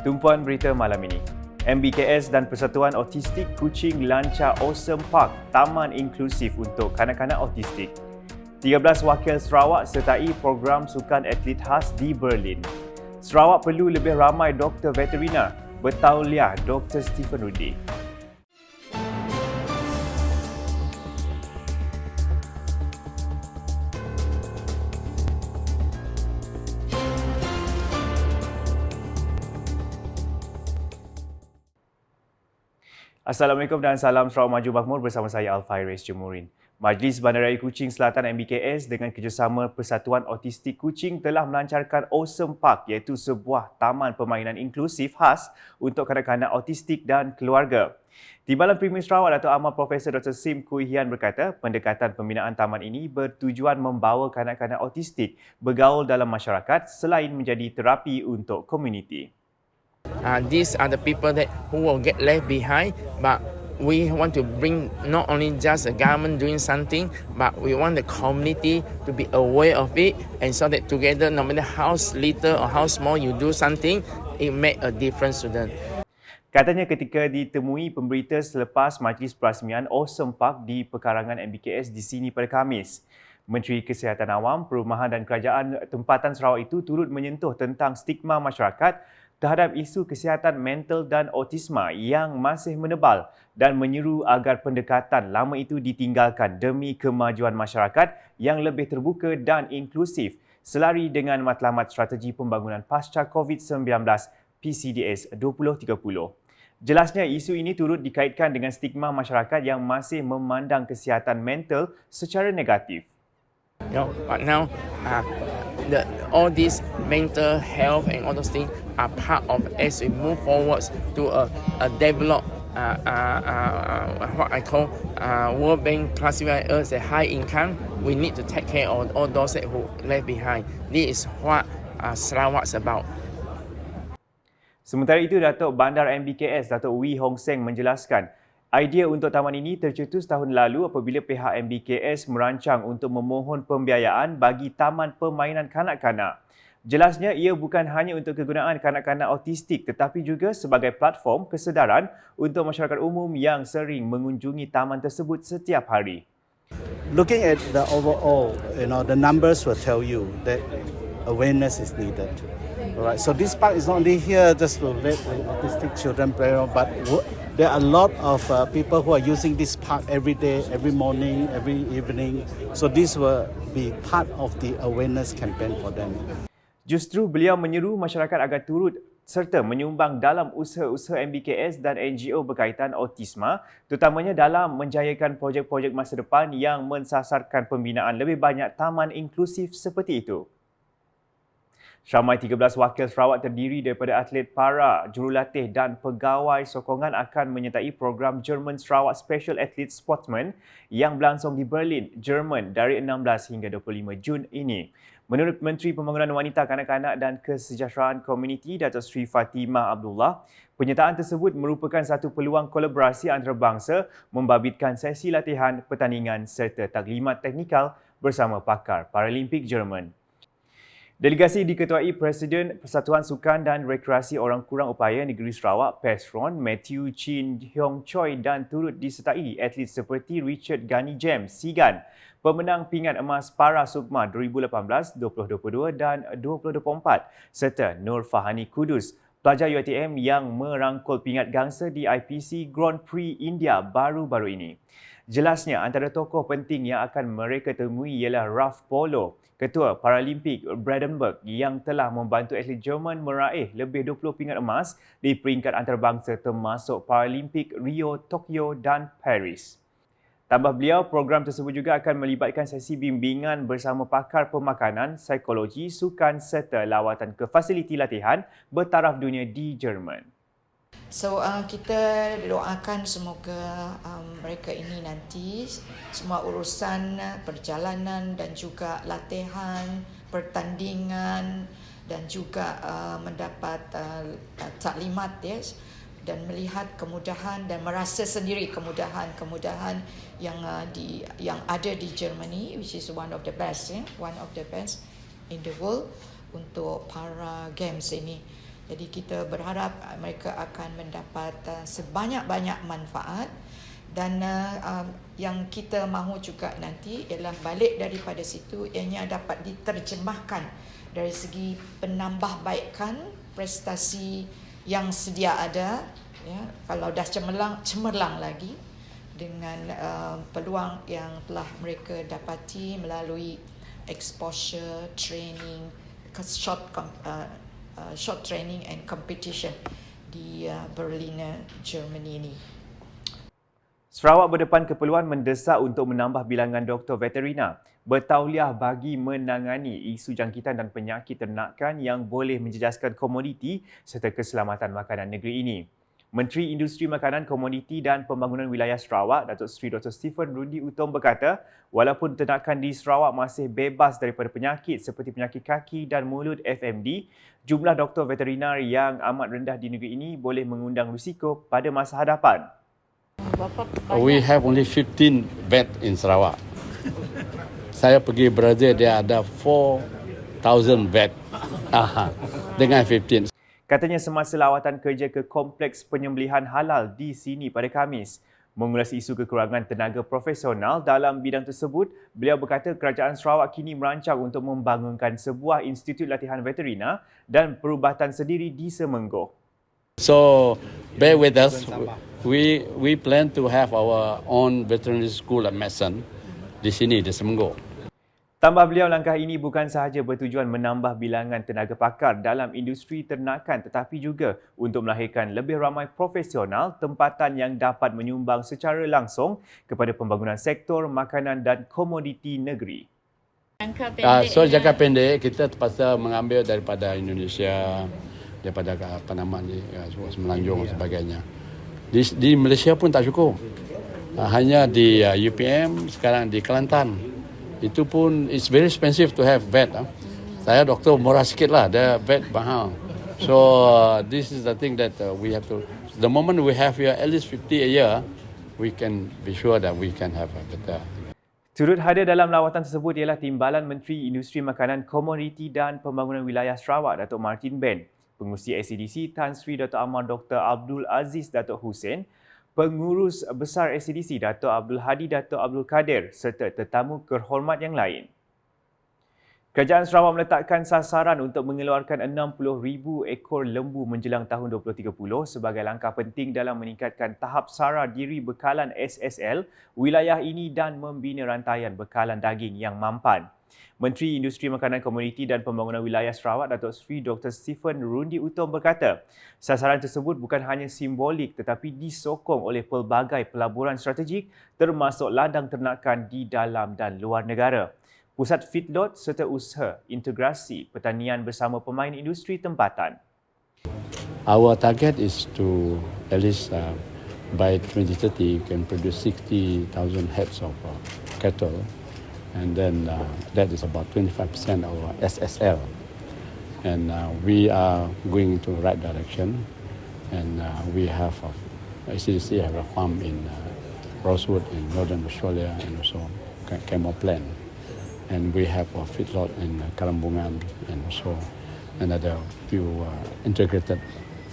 Tumpuan berita malam ini. MBKS dan Persatuan Autistik Kuching lancar Awesome Park, taman inklusif untuk kanak-kanak autistik. 13 wakil Sarawak sertai program sukan atlet khas di Berlin. Sarawak perlu lebih ramai doktor veterina, bertauliah Dr. Stephen Rudi. Assalamualaikum dan salam Sarawak Maju Makmur bersama saya Alfairis Jemurin. Majlis Bandaraya Kuching Selatan MBKS dengan kerjasama Persatuan Autistik Kuching telah melancarkan Awesome Park iaitu sebuah taman permainan inklusif khas untuk kanak-kanak autistik dan keluarga. Timbalan Premier Sarawak Dato' Amal Profesor Dr. Sim Kuihian berkata, pendekatan pembinaan taman ini bertujuan membawa kanak-kanak autistik bergaul dalam masyarakat selain menjadi terapi untuk komuniti. Uh, these are the people that who will get left behind, but we want to bring not only just the government doing something, but we want the community to be aware of it, and so that together, no matter how little or how small you do something, it make a difference to them. Katanya ketika ditemui pemberita selepas majlis perasmian Awesome Park di pekarangan MBKS di sini pada Khamis. Menteri Kesihatan Awam, Perumahan dan Kerajaan Tempatan Sarawak itu turut menyentuh tentang stigma masyarakat terhadap isu kesihatan mental dan autisma yang masih menebal dan menyeru agar pendekatan lama itu ditinggalkan demi kemajuan masyarakat yang lebih terbuka dan inklusif selari dengan matlamat strategi pembangunan pasca COVID-19 PCDS 2030. Jelasnya isu ini turut dikaitkan dengan stigma masyarakat yang masih memandang kesihatan mental secara negatif. Know, but now, uh, the, all these mental health and all those things are part of as we move forwards to a, a developed, uh, uh, uh, what I call uh, World Bank classify as a high income. We need to take care of all those that who left behind. This is what uh, Sarawak's about. Sementara itu, Datuk Bandar MBKS, Datuk Wee Hong Seng menjelaskan, idea untuk taman ini tercetus tahun lalu apabila pihak MBKS merancang untuk memohon pembiayaan bagi taman permainan kanak-kanak. Jelasnya ia bukan hanya untuk kegunaan kanak-kanak autistik tetapi juga sebagai platform kesedaran untuk masyarakat umum yang sering mengunjungi taman tersebut setiap hari. Looking at the overall, you know, the numbers will tell you that awareness is needed. All right. So this park is not only here just to let autistic children play, but there are a lot of uh, people who are using this park every day, every morning, every evening. So this will be part of the awareness campaign for them. Justru beliau menyeru masyarakat agar turut serta menyumbang dalam usaha-usaha MBKS dan NGO berkaitan autisma, terutamanya dalam menjayakan projek-projek masa depan yang mensasarkan pembinaan lebih banyak taman inklusif seperti itu. Syamai 13 wakil Sarawak terdiri daripada atlet para, jurulatih dan pegawai sokongan akan menyertai program German Sarawak Special Athlete Sportsman yang berlangsung di Berlin, Jerman dari 16 hingga 25 Jun ini. Menurut Menteri Pembangunan Wanita Kanak-Kanak dan Kesejahteraan Komuniti Datuk Sri Fatimah Abdullah, penyertaan tersebut merupakan satu peluang kolaborasi antarabangsa membabitkan sesi latihan, pertandingan serta taklimat teknikal bersama pakar Paralimpik Jerman. Delegasi diketuai Presiden Persatuan Sukan dan Rekreasi Orang Kurang Upaya Negeri Sarawak, PESRON, Matthew Chin Hiong Choi dan turut disertai atlet seperti Richard Gani Jem, Sigan, pemenang pingat emas Para Sukma 2018, 2022 dan 2024 serta Nur Fahani Kudus, pelajar UiTM yang merangkul pingat gangsa di IPC Grand Prix India baru-baru ini. Jelasnya antara tokoh penting yang akan mereka temui ialah Ralph Polo, Ketua Paralimpik Brandenburg yang telah membantu atlet Jerman meraih lebih 20 pingat emas di peringkat antarabangsa termasuk Paralimpik Rio, Tokyo dan Paris. Tambah beliau, program tersebut juga akan melibatkan sesi bimbingan bersama pakar pemakanan, psikologi, sukan serta lawatan ke fasiliti latihan bertaraf dunia di Jerman. So uh, kita doakan semoga um, mereka ini nanti semua urusan perjalanan dan juga latihan, pertandingan dan juga uh, mendapat uh, taklimat yes dan melihat kemudahan dan merasa sendiri kemudahan-kemudahan yang uh, di yang ada di Germany which is one of the best eh? one of the best in the world untuk para games ini. Jadi kita berharap uh, mereka akan mendapat uh, sebanyak-banyak manfaat. Dan uh, um, yang kita mahu juga nanti ialah balik daripada situ ianya dapat diterjemahkan dari segi penambahbaikan prestasi yang sedia ada ya. Kalau dah cemerlang cemerlang lagi dengan uh, peluang yang telah mereka dapati melalui exposure training short uh, uh, short training and competition di uh, Berlin Germany ini Sarawak berdepan keperluan mendesak untuk menambah bilangan doktor veterina bertauliah bagi menangani isu jangkitan dan penyakit ternakan yang boleh menjejaskan komoditi serta keselamatan makanan negeri ini. Menteri Industri Makanan, Komoditi dan Pembangunan Wilayah Sarawak, Datuk Seri Dr. Stephen Rudy Utom berkata, walaupun ternakan di Sarawak masih bebas daripada penyakit seperti penyakit kaki dan mulut FMD, jumlah doktor veterinar yang amat rendah di negeri ini boleh mengundang risiko pada masa hadapan. We have only 15 vet in Sarawak. Saya pergi Brazil, dia ada 4,000 vet. Aha, dengan 15. Katanya semasa lawatan kerja ke Kompleks Penyembelihan Halal di sini pada Khamis, mengulas isu kekurangan tenaga profesional dalam bidang tersebut, beliau berkata kerajaan Sarawak kini merancang untuk membangunkan sebuah institut latihan veterina dan perubatan sendiri di Semenggoh. So, bear with us. We we plan to have our own veterinary school at Mason di sini di Semenggo. Tambah beliau, langkah ini bukan sahaja bertujuan menambah bilangan tenaga pakar dalam industri ternakan tetapi juga untuk melahirkan lebih ramai profesional tempatan yang dapat menyumbang secara langsung kepada pembangunan sektor makanan dan komoditi negeri. Jangka Uh, so pendeknya- jangka pendek kita terpaksa mengambil daripada Indonesia, daripada apa nama ni, uh, Semenanjung dan sebagainya. Di, di Malaysia pun tak cukup. Uh, hanya di uh, UPM, sekarang di Kelantan. Itu pun it's very expensive to have vet. Uh. Saya doktor murah sikit lah, dia vet mahal. So uh, this is the thing that uh, we have to. The moment we have here at least 50 a year, we can be sure that we can have a better Turut hadir dalam lawatan tersebut ialah Timbalan Menteri Industri Makanan, Komoditi dan Pembangunan Wilayah Sarawak, Datuk Martin Ben, Pengurusi SCDC Tan Sri Dr. Amar Dr. Abdul Aziz Datuk Hussein, Pengurus Besar SCDC Datuk Abdul Hadi Datuk Abdul Kadir serta tetamu kehormat yang lain. Kerajaan Sarawak meletakkan sasaran untuk mengeluarkan 60,000 ekor lembu menjelang tahun 2030 sebagai langkah penting dalam meningkatkan tahap sara diri bekalan SSL wilayah ini dan membina rantaian bekalan daging yang mampan. Menteri Industri Makanan Komuniti dan Pembangunan Wilayah Sarawak Datuk Seri Dr. Stephen Rundi Utom berkata, sasaran tersebut bukan hanya simbolik tetapi disokong oleh pelbagai pelaburan strategik termasuk ladang ternakan di dalam dan luar negara pusat feedlot serta usaha integrasi pertanian bersama pemain industri tempatan. Our target is to at least uh, by 2030 you can produce 60,000 heads of uh, cattle, and then uh, that is about 25% of our SSL. And uh, we are going to the right direction, and uh, we have a, ACDC have a farm in uh, Rosewood in northern Australia and also Ca- Camel Plain. And we have a feedlot in uh, Karambungan and also another few uh, integrated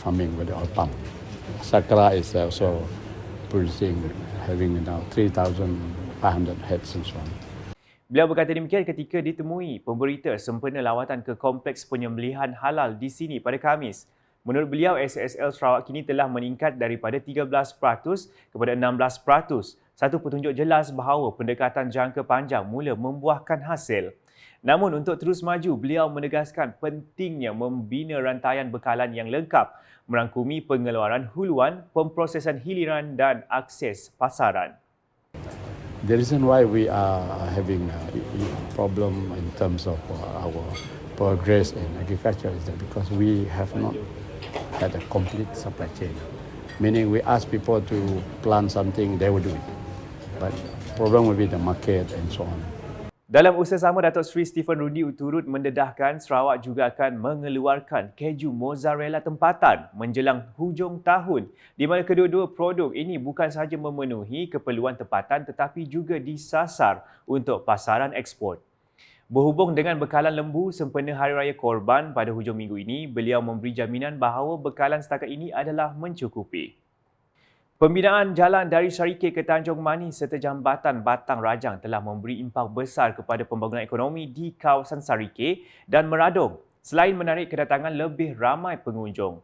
farming with oil palm. Sakra is also producing, having now 3,500 heads and so on. Beliau berkata demikian ketika ditemui pemberita sempena lawatan ke Kompleks Penyembelihan Halal di sini pada Khamis. Menurut beliau, SSL Sarawak kini telah meningkat daripada 13% kepada 16%. Satu petunjuk jelas bahawa pendekatan jangka panjang mula membuahkan hasil. Namun untuk terus maju, beliau menegaskan pentingnya membina rantaian bekalan yang lengkap merangkumi pengeluaran huluan, pemprosesan hiliran dan akses pasaran. The reason why we are having a problem in terms of uh, our progress in agriculture is that because we have not had a complete supply chain. Meaning we ask people to plant something, they will do it. But problem will be the market and so on. Dalam usaha sama, Datuk Seri Stephen Rudy turut mendedahkan Sarawak juga akan mengeluarkan keju mozzarella tempatan menjelang hujung tahun di mana kedua-dua produk ini bukan sahaja memenuhi keperluan tempatan tetapi juga disasar untuk pasaran ekspor. Berhubung dengan bekalan lembu sempena Hari Raya Korban pada hujung minggu ini, beliau memberi jaminan bahawa bekalan setakat ini adalah mencukupi. Pembinaan jalan dari Syarike ke Tanjung Manis serta jambatan Batang Rajang telah memberi impak besar kepada pembangunan ekonomi di kawasan Sarike dan Meradong selain menarik kedatangan lebih ramai pengunjung.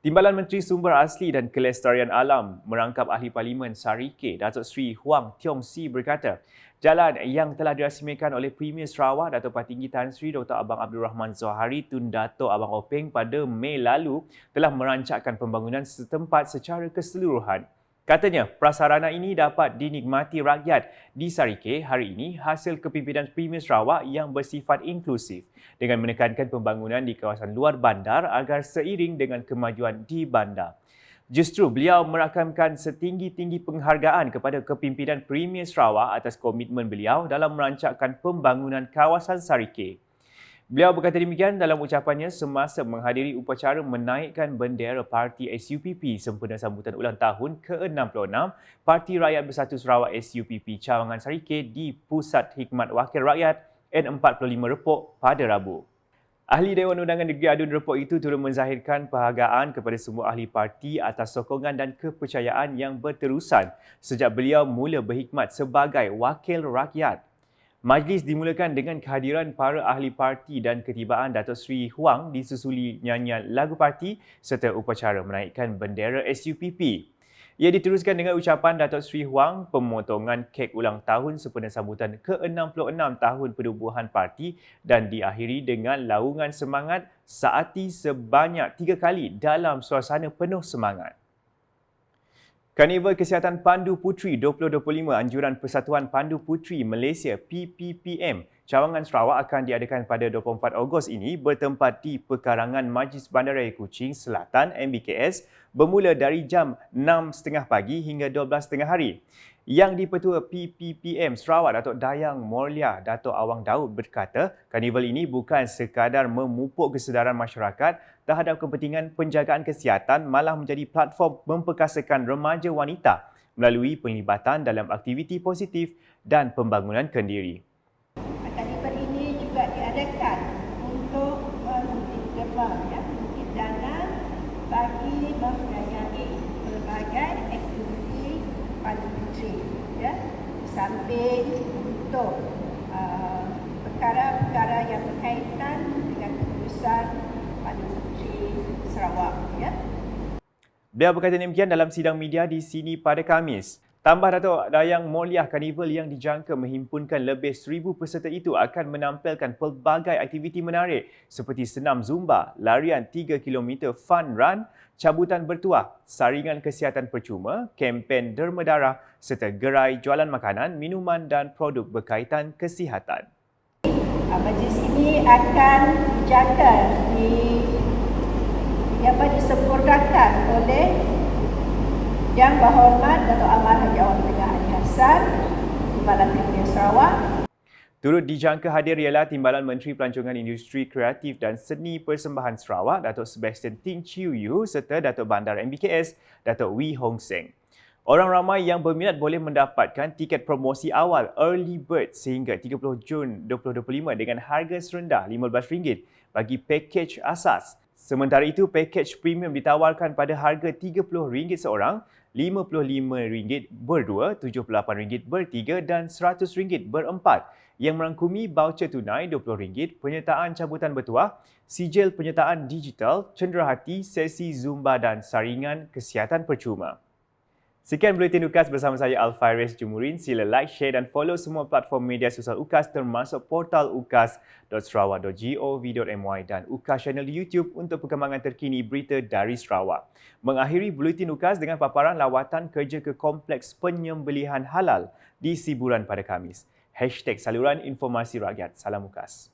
Timbalan Menteri Sumber Asli dan Kelestarian Alam merangkap Ahli Parlimen Sarike, Datuk Seri Huang Tiong Si berkata, jalan yang telah dirasmikan oleh Premier Sarawak Datuk Patinggi Tan Sri Dr. Abang Abdul Rahman Zohari Tun Dato' Abang Openg pada Mei lalu telah merancangkan pembangunan setempat secara keseluruhan. Katanya, prasarana ini dapat dinikmati rakyat di Sarike hari ini hasil kepimpinan Premier Sarawak yang bersifat inklusif dengan menekankan pembangunan di kawasan luar bandar agar seiring dengan kemajuan di bandar. Justru beliau merakamkan setinggi-tinggi penghargaan kepada kepimpinan Premier Sarawak atas komitmen beliau dalam merancangkan pembangunan kawasan Sarike. Beliau berkata demikian dalam ucapannya semasa menghadiri upacara menaikkan bendera parti SUPP sempena sambutan ulang tahun ke-66 Parti Rakyat Bersatu Sarawak SUPP Cawangan Sarike di Pusat Hikmat Wakil Rakyat N45 Repok pada Rabu. Ahli Dewan Undangan Negeri Adun Repok itu turut menzahirkan penghargaan kepada semua ahli parti atas sokongan dan kepercayaan yang berterusan sejak beliau mula berkhidmat sebagai wakil rakyat. Majlis dimulakan dengan kehadiran para ahli parti dan ketibaan Datuk Seri Huang disusuli nyanyian lagu parti serta upacara menaikkan bendera SUPP. Ia diteruskan dengan ucapan Datuk Seri Huang pemotongan kek ulang tahun sempena sambutan ke-66 tahun penubuhan parti dan diakhiri dengan laungan semangat saati sebanyak tiga kali dalam suasana penuh semangat. Karnival Kesihatan Pandu Putri 2025 Anjuran Persatuan Pandu Putri Malaysia PPPM Cawangan Sarawak akan diadakan pada 24 Ogos ini bertempat di Pekarangan Majlis Bandaraya Kuching Selatan MBKS bermula dari jam 6.30 pagi hingga 12.30 hari. Yang Dipertua PPPM Sarawak Datuk Dayang Morlia Datuk Awang Daud berkata, karnival ini bukan sekadar memupuk kesedaran masyarakat terhadap kepentingan penjagaan kesihatan malah menjadi platform memperkasakan remaja wanita melalui penglibatan dalam aktiviti positif dan pembangunan kendiri. Karnival ini juga diadakan untuk menjebak ya, dana bagi membiayai pelbagai aktiviti pada putri ya untuk uh, perkara-perkara yang berkaitan dengan keputusan pada putri Sarawak ya. Beliau berkata demikian dalam sidang media di sini pada Kamis. Tambah Datuk Dayang Moliah Karnival yang dijangka menghimpunkan lebih seribu peserta itu akan menampilkan pelbagai aktiviti menarik seperti senam Zumba, larian 3 km fun run, cabutan bertuah, saringan kesihatan percuma, kempen derma darah serta gerai jualan makanan, minuman dan produk berkaitan kesihatan. Uh, majlis ini akan dijaga di apa disempurnakan oleh Yang Berhormat Datuk Amar Haji Awang Tengah Ali Hassan Timbalan Kementerian Sarawak Turut dijangka hadir ialah Timbalan Menteri Pelancongan Industri Kreatif dan Seni Persembahan Sarawak, Datuk Sebastian Ting Chiu Yu serta Datuk Bandar MBKS, Datuk Wee Hong Seng. Orang ramai yang berminat boleh mendapatkan tiket promosi awal Early Bird sehingga 30 Jun 2025 dengan harga serendah RM15 bagi pakej asas. Sementara itu, pakej premium ditawarkan pada harga RM30 seorang, RM55 berdua, RM78 bertiga dan RM100 berempat yang merangkumi baucer tunai RM20, penyertaan cabutan bertuah, sijil penyertaan digital, cenderahati, sesi Zumba dan saringan kesihatan percuma. Sekian Buletin UKAS bersama saya Alfaris Jumurin. Sila like, share dan follow semua platform media sosial UKAS termasuk portal ukas.sarawak.gov.my dan UKAS channel di YouTube untuk perkembangan terkini berita dari Sarawak. Mengakhiri Buletin UKAS dengan paparan lawatan kerja ke Kompleks Penyembelihan Halal di Siburan pada Kamis. Hashtag saluran informasi rakyat. Salam UKAS.